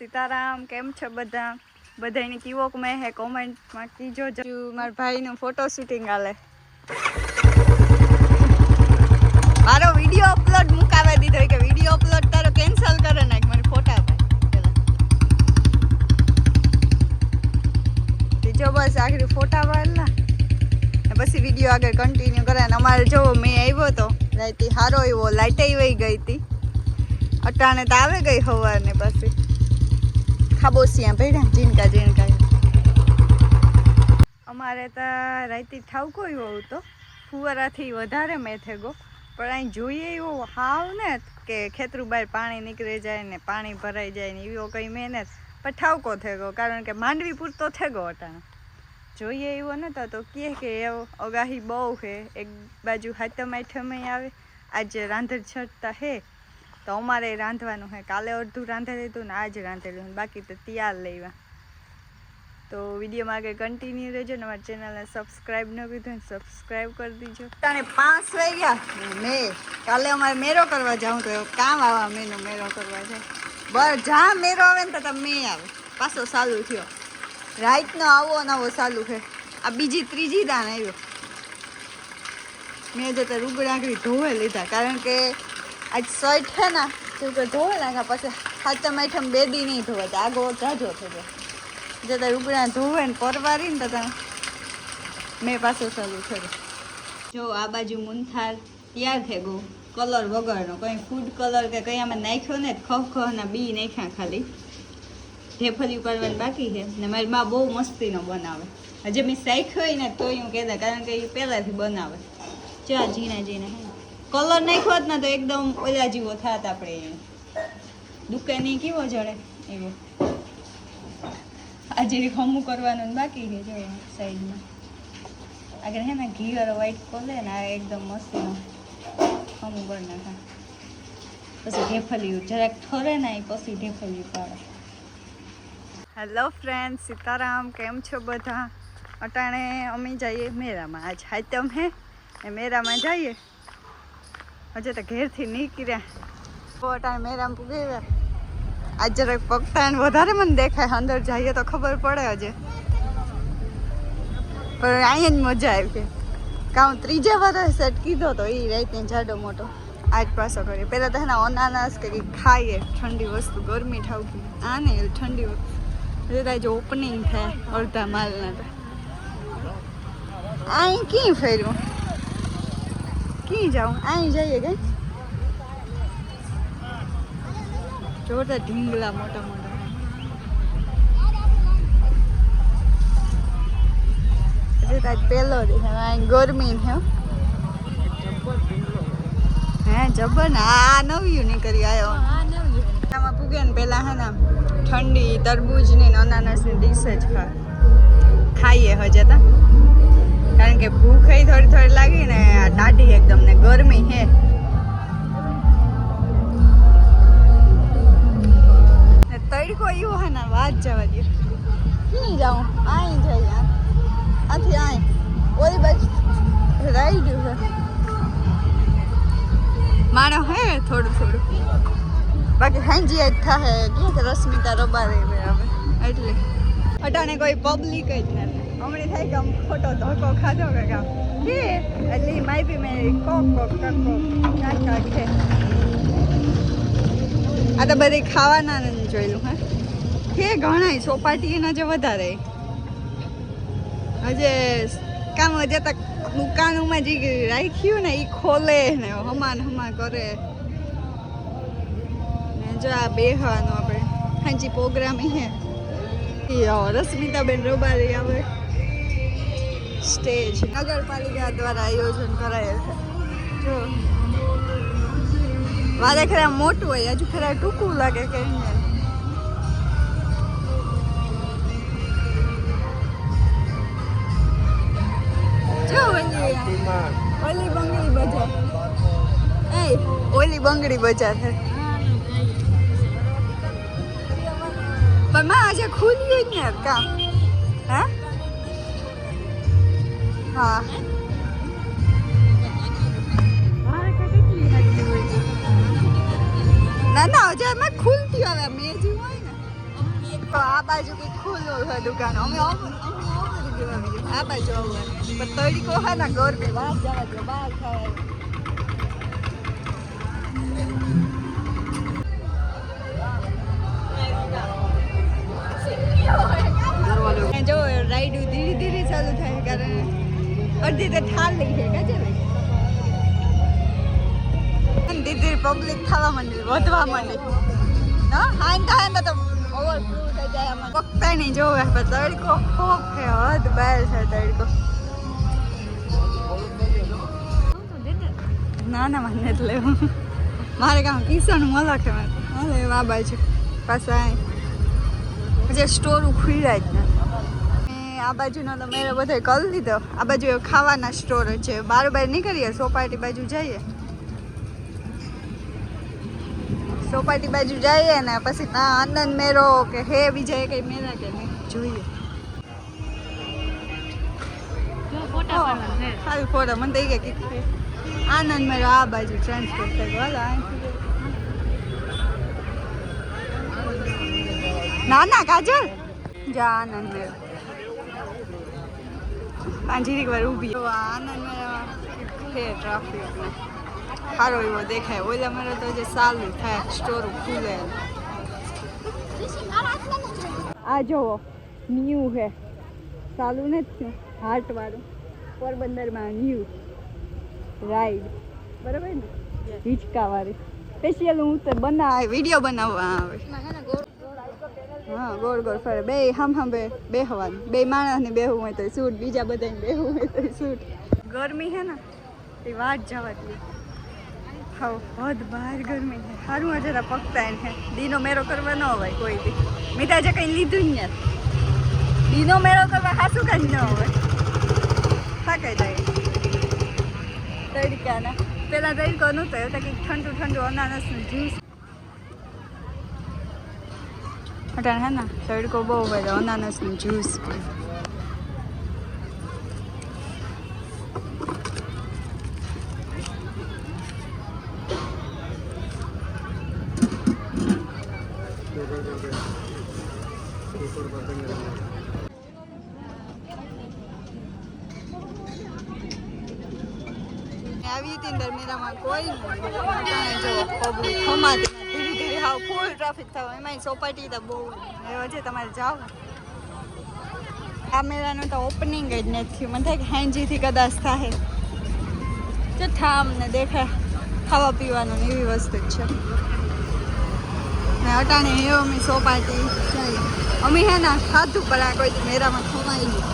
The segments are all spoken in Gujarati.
સીતારામ, કેમ છો બધા? બધાની કીવો મેં હે કોમેન્ટમાં કીજો. મારા ભાઈનું ફોટો શૂટિંગ આલે મારો વીડિયો અપલોડ મુકાવા દીધો કે વીડિયો અપલોડ તારો કેન્સલ કરે નાખ મને ફોટા પાડ બીજો બસ આખરી ફોટા પાડલા ને પછી વીડિયો આગળ કન્ટિન્યુ કરે. અને અમારે જોવો મેં આવ્યો તો, રાઈતી સારો એવો લાઇટ વહી ગઈ હતી. અટાણે તો આવે ગઈ સવારને પછી. ખાબોસિયા પડ્યા ઝીણકા ઝીણકા અમારે તો રાતે ઠાવકો એવો તો ફુવારાથી વધારે મેથેગો પણ અહીં જોઈએ એવો હાવ ને કે ખેતરું બહાર પાણી નીકળી જાય ને પાણી ભરાઈ જાય ને એવો કંઈ મહેનત. પણ ઠાવકો થેગો કારણ કે માંડવી પૂરતો થેગો અટાણે. જોઈએ એવો નતો તો કહે કે એવો અગાહી બહુ છે. એક બાજુ હાથમ આઠમે આવે, આજે રાંધણ છટતા હે. તો અમારે રાંધવાનું છે કાલે અડધું રાંધેલું હતું ને આજે રાંધેલું બાકી તો તૈયાર લેવા. તો વિડીયોમાં આગળ કન્ટિન્યુ રહેજો ને અમારી ચેનલને સબસ્ક્રાઈબ ન કીધું ને સબસ્ક્રાઈબ કરી દીજો. તાણે પાંચ વાગ્યા. મેં કાલે અમારે મેરો કરવા જાઉં તો કામ આવા મેનો મેરો કરવા જાય બસ જા મેરો આવે ને તો તમે મેં આવે. પાછો ચાલુ થયો. રાઈતનો આવો ને આવો ચાલુ છે. આ બીજી ત્રીજી દાન આવ્યો. મેં જતા રૂગડાંકડી ધોવે લીધા. કારણ કે આજ સઈટ છે ને, તો કે ધોવે નાખ્યા પછી હાથમ આઠમ બે દી નહીં ધોવે, તો આગો જાજો થયો જતા ઉગડા ધોવે ને પરવારી ને તમે મેં પાછું ચાલુ કર્યું. જો આ બાજુ મુનથાર તૈયાર થઈ ગયું. કલર વગરનો કંઈ ફૂડ કલર કે કંઈ આમાં નાખ્યો ને ખફ ખના બી નાખ્યા ખાલી. ઢેફલી કરવાની બાકી છે, ને મારી મા બહુ મસ્તીનો બનાવે. હજી મેં શીખ્યો હોય ને, તોય હું કહેતા કારણ કે એ પહેલાંથી બનાવે. ચા ઝીણા હે કલર નાખ્યો હોત ને તો એકદમ ઓલા જેવો થાત આપણે. દુકાને કેવો જડે એવો. આજે ખમું કરવાનું બાકી છે જો સાઈડમાં. આગળ હે ને ઘી વાળો વ્હાઈટ કોલે ને આ એકદમ મસ્ત ખમું કરી નાખા. પછી ઢેફલિયું જરાક ઠરે ને પછી ઢેફલિયું પાડે હેલો ફ્રેન્ડ સીતારામ, કેમ છો બધા? અટાણે અમે જઈએ મેરામાં આજ હાતમ હે મેરામાં જઈએ? હજે તો ઘેરથી નીકળ્યા તો મેરામ પૂગી આજ જરાક પગતાણ વધારે મને દેખાય. અંદર જઈએ તો ખબર પડે હજે. પણ અહીંયા જ મજા આવી કે કાં ત્રીજા વર્ષ સેટ કીધો તો એ રાતે જાડો મોટો. આજ પાછો કરીએ પહેલાં તો એના અનાનસ કે ખાઈએ. ઠંડી વસ્તુ, ગરમી ઠાવતી આ ને ઠંડી વસ્તુ. એટલે જો ઓપનિંગ થાય અડધા માલના તો. અહીં ક્યાં ફેર્યું? ક્યાં જાઉં? અહીં જઈએ કે જોરદાર ઢીંગલા મોટા મોટા. એટલે કાંઈક પહેલો અહીં ગરમી છે હો. હે જબર ને? આ નવ્યું નીકળી આવ્યો આમાં પૂગે ને પેલા હે ને ઠંડી તરબૂજની ને અનાનસની ડીશ જ ખાય ખાઈએ હજે તા. કારણ કે ભૂખ થોડી થોડી લાગી ને આ ટાઢી એકદમ ને ગરમી હે ને તડકો એવો હે ને વાત જવા દે ક્યાં જાઉં? આઈ યાર. આથી આઈ. ઓલી બાજુ રહી ગયું છે. માણો હે થોડું થોડું. બાકી હાંજી જ થાય કે કે રશ્મિતા રબારે હવે. એટલે. અટાણે કોઈ પબ્લિક જ નથી. હમણે થાય કે આમ ખોટો ધોકો ખાધો કે કામ. કે એટલે માય બી મેં કોક કોક કોક કોક. છે. આ તો બધી ખાવાના જોયેલું, હે. કે ઘણા ચોપાટી એના જે વધારે. હજે કામ હજે તક દુકાનોમાં જે રાખ્યું ને એ ખોલે ને, હમાન હમા કરે. ને જો આ બેહવાનું આપણે. હાજી પ્રોગ્રામ હે. રશ્મિતાબેન રોબારી આવે. સ્ટેજ નગરપાલિકા દ્વારા આયોજન કરાયેલ છે. જો. વારે ખરા મોટું હોય, હજુ ખરા ટૂંકું લાગે કે અહીંયા જો ઓલી ઓલી બંગડી બજાર. એ ઓલી બંગડી બજાર છે પણ માં આજે ખુલ્યું જ ને કામ. હે? હા ના ના હજાર એમાં ખુલતી હવે મેં જોયું તો આ બાજુ કઈ ખુલ્લું હોય દુકાન. અમે અમે જ. આ બાજુ આવવાનું પણ તડકો હે ને ગરમી બહાર જવા જો બહાર ખાવા જો રાઈડ ધીરે ધીરે ચાલુ થાય, કારણ અડધી તો ઠાર લઈ છે કાજે ભાઈ ધીરે ધીરે પબ્લિક થવા માંડી, વધવા માંડી. ના હાન તો જાય નહીં જોવે તડકો ખૂબ છે, હદ બહાર છે તડકો. ના ના મને નથી લેવું. મારે કામ કિશન મળે છે, મારે. આ બાજુ પાછા સ્ટોર ખુલ્યા જ આ બાજુનો તો મેળો બધો કરી લીધો. આ બાજુ ખાવાના સ્ટોર છે. બાર બાર નીકળીએ સોપાટી બાજુ જઈએ. સોપાટી બાજુ જઈએ ને પછી ત્યાં આનંદ મેરો કે હે બીજા કઈ મેરા કે નહીં જોઈએ. સારું ફોટો મને થઈ ગયા કે આનંદ મેળો આ બાજુ ટ્રાન્સપોર્ટ અહીંથી ના ના કાજલ? જા આનંદ મેળો. પાંજીરીક વાર ઊભી. આનંદ છે ટ્રાફિક સારો એવો દેખાય. ઓલા મારો તો જે સારું થાય. સ્ટોર ખુલે. આ જોવો. ન્યૂ હે સારું નથી હાર્ટ વાળું પોરબંદરમાં ન્યૂ રાઈડ બરાબર ને? હિંચકા વાળી સ્પેશિયલ હું તો બનાવ વીડિયો બનાવવા આવે. હા, ગોળ ગોળ ફરે. બે હમ હમ બે બેહવાનું. બે માણસને બેહવું હોય તો સૂટ, બીજા બધાને બેહવું હોય તો સૂટ. ગરમી હે ને, એ વાત જવાતી હાવ હદ બહાર ગરમી છે સારું હજે તો પકતા એને દીનો મેરો કરવા ન હોય કોઈ બી. મીઠા જે કંઈ લીધું જ દીનો મેરો કરવા હાસું કંઈ ન હોય. થાકાઈ જાય. તડકાના પેલા તડકો નહોતો, એવું કંઈક ઠંડુ ઠંડુ અનાનસનું જ્યુસ. અટાણ હે ને, તડકો બહુ તો અનાનસનું જ્યુસ આવી હતી અંદર મેરામાં કોઈ નહીં જો પબ્લિક ખમાતી. હાવ ફૂલ ટ્રાફિક થાય. એમાંય સોપાટી તો બહુ હજી તમારે જાઓ આ મેળાનું તો ઓપનિંગ જ નથી થયું. મને થાય કે હેન્જીથી કદાચ થાય. તો ઠામ ને દેખાય ખાવા પીવાનું એવી વસ્તુ જ છે. ને અટાણે એ અમે સોપાટી અમે હે ને ખાધું પણ આ કોઈ મેળામાં ખવાઈ નહીં.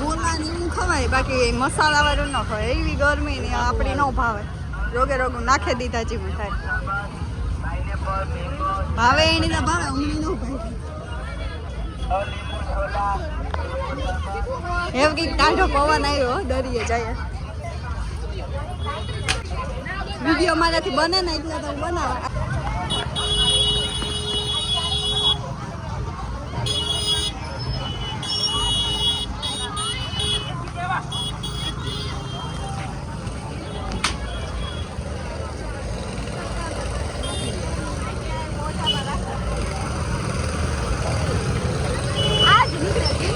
બોલાની એવું ખવાય. બાકી મસાલા વાળું ન ખવાય. એવી ગરમી ને આપણી ન ભાવે. રોગે રોગ નાખી દીધા જેવું થાય ભાવે એની ના ભાવે અમને નો ભાઈ એવું કંઈક ટાઢો પવન આવ્યો દરિયે જાય. વીડિયો મારાથી બને ને એટલે તો બનાવે આજ નીકળે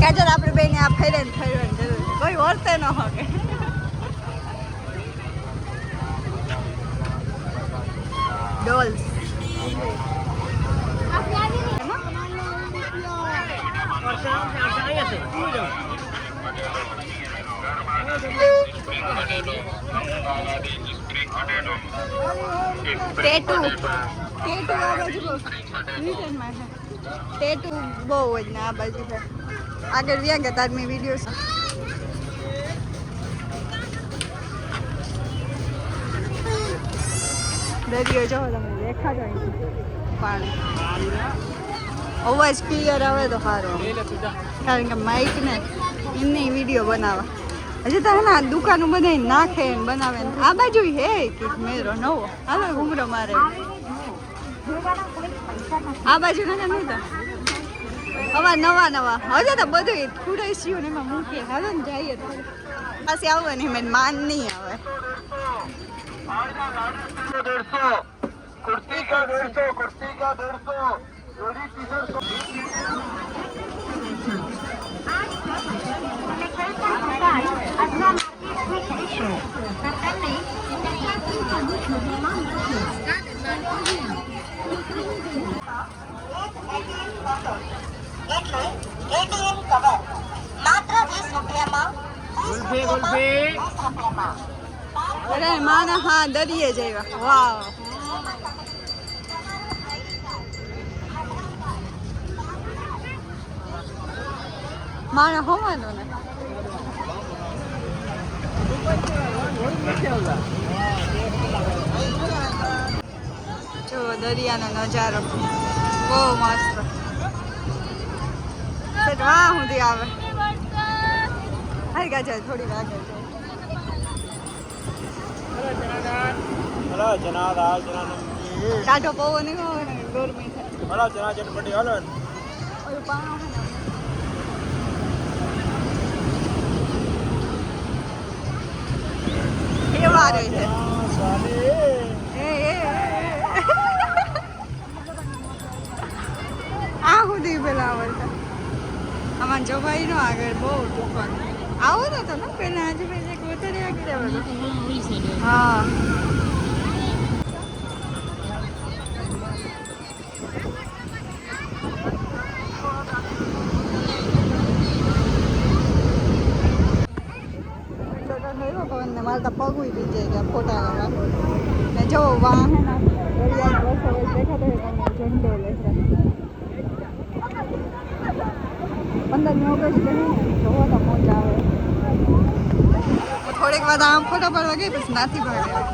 કાજલ આપણે બેને આ ફેરે ને ફેરવાની જરૂર કોઈ વર્તે ન હોય ડોલ્સ ટેટુ ટેટુ આ બાજુ બહુ ટેટુ બહુ જ ને આ બાજુ છે આગળ વ્યા ગયા તાર વીડિયો દરિયો જો તમે અહીંથી. પાણી અવાજ ક્લિયર આવે તો સારો. કારણ કે માઇક ને એમની વીડિયો બનાવવા હજી તો આ દુકાનો બધા નાખે ને બનાવે આ બાજુ હે કે મેરો નવો. હાલો ઘૂમરો મારે. આ બાજુ ના નહીં તો? આવા નવા નવા. હવે તો બધું ખુડાઈશું ને એમાં મૂકીએ હાલો ને જઈએ તો. પાસે આવે ને મેં માન નહીં આવે. દેડસો કુર્તી એટલે એટીએમ કવર. માત્ર વીસ રૂપિયામાં વીસ રૂપિયામાં અરે માના હા દરિયે જઈવા વાવ. માણા હોવાનો ને. જો દરિયાનો નજારો બહુ મસ્ત. વાહ સુધી આવે. હારી ગાજે થોડી છે હલો જના દાલ જના નમકીન કાઢો પવન નહીં ને ગરમી થાય હલો જના ચટપટી હલો. ઓલું પાણો કેવા રહે છે. એ, એ, એ. આ સુધી પેલા આવડતા. આમાં જવાય નો આગળ બહુ તોફાન આવો તો ને પેલા આજુબાજુ એક વધારે આગળ હા મારે તો પગ ઉઈ જાય ગયા ફોટા લેવા ને જો વાહન વચ્ચે વચ્ચે દેખાતો ઝંડો લેશે પંદરમી ઓગસ્ટ તો મોજ આવે. થોડીક વાર આમ ફોટા પડવા ગઈ પછી નાથી પાડ્યા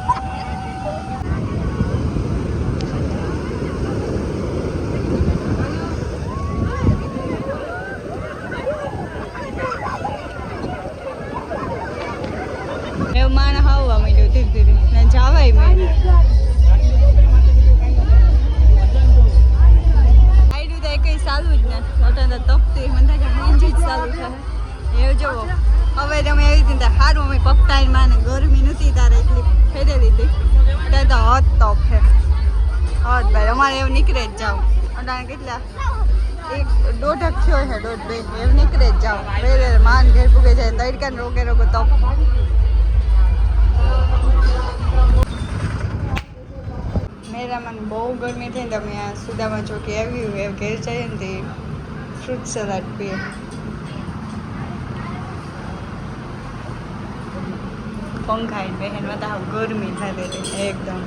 નીકળે જ જાવ અને કેટલા? એક દોઢક થયો છે દોઢ બે. એવું નીકળે જ જાવ વેરે માન ઘેર પૂગે જાય, તડકા ને રોગે રોગે તો. મેરામાં બહુ ગરમી થઈ તમે આ સુદામાં ચોકી આવ્યું હોય ઘેર જઈએ ને તે ફ્રૂટ સલાડ પીએ. પંખાઈ બહેન બધા ગરમી થતી હતી એકદમ.